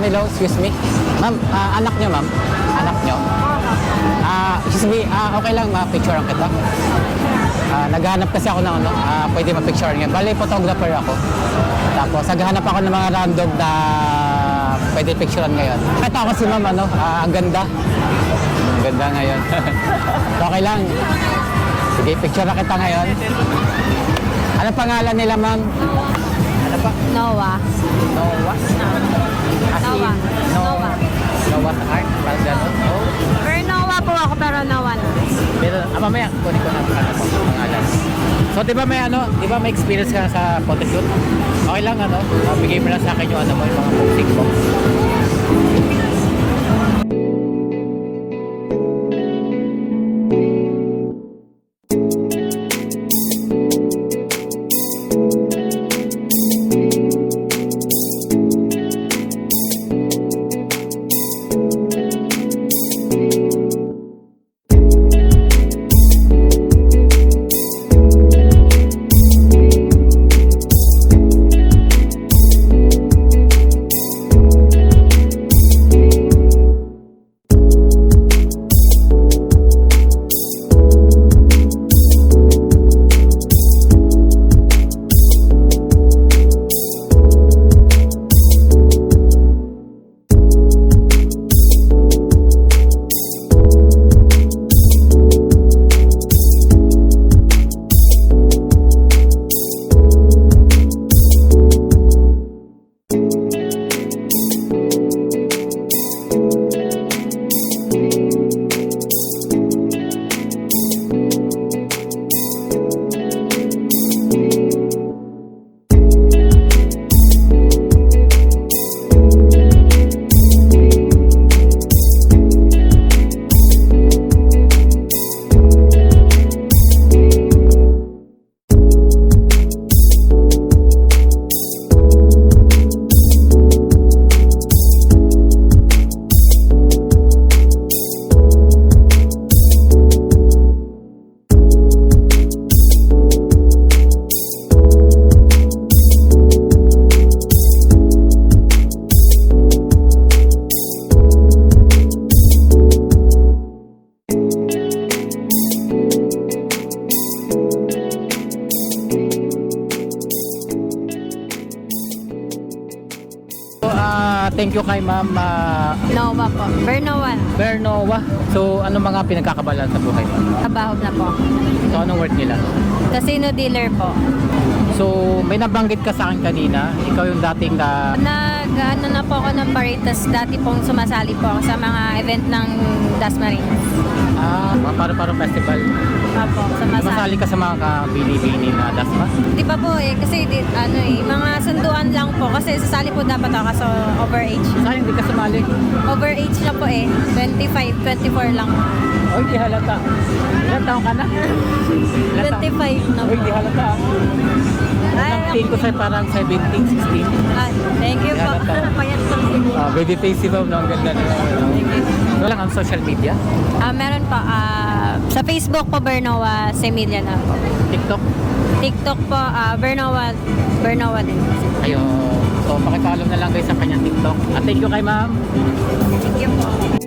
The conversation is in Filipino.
excuse me. Ma'am, ah, anak nyo, ma'am? Anak nyo? Ah, excuse me, ah, okay lang ma-picturean kita. Ah, naghahanap kasi ako ng ano, ah, pwede ma-picturean nga. Bali, photographer ako. Tapos, naghahanap ako ng mga random na pwede picturean ngayon. Ito ako si ma'am, ano, ah, ang ganda. Ang ganda ngayon. okay lang. Sige, picture na kita ngayon. Ano pangalan nila, ma'am? Ano pa? Noah. Noah? As in, Noah. No, Noah. Noah's Ark? Parang gano'n? Oh. Pero Noah po ako, pero Noah na. Pero, ah, mamaya, kunin ko na po, pangalan. So, di ba may ano, di ba may experience ka sa photoshoot? Okay lang, ano, ah, bigay mo lang sa akin yung ano mo, yung mga music mo. Thank you kay ma'am ah, Noah po. Na. Bernova. So, ano mga pinagkakabalan sa buhay mo? Trabaho na po. So, anong work nila? Casino dealer po. So, may nabanggit ka sa akin kanina, ikaw yung dating na Nag, ano na po ako ng paritas. Dati pong sumasali po ako sa mga event ng Dasmarines. ah, mga paro-paro festival. Opo, Masali sumasali. ka sa mga kabili-bili na dasma? Di ba po eh, kasi di, ano eh, mga sunduan lang po. Kasi sasali po dapat ako kaso overage. Sayang, hindi ka sumali. Overage na po eh. 25, 24 lang. Oy, di halata. Ilan taong ka na? Ilan taong? 25 na po. di halata. Ay, Ang tingin ko sa'yo parang 17, 16. ay, thank you po. Ah, baby face si no? ang ganda nila. No? lang ang social media, Ah, meron po, ah, sa Facebook po, Bernoa Semilia na po. TikTok. TikTok po, ah, Bernoa, Bernoa din. Ayun. So, pakipollow na lang guys sa kanyang TikTok. At thank you kay Ma'am. Thank you po.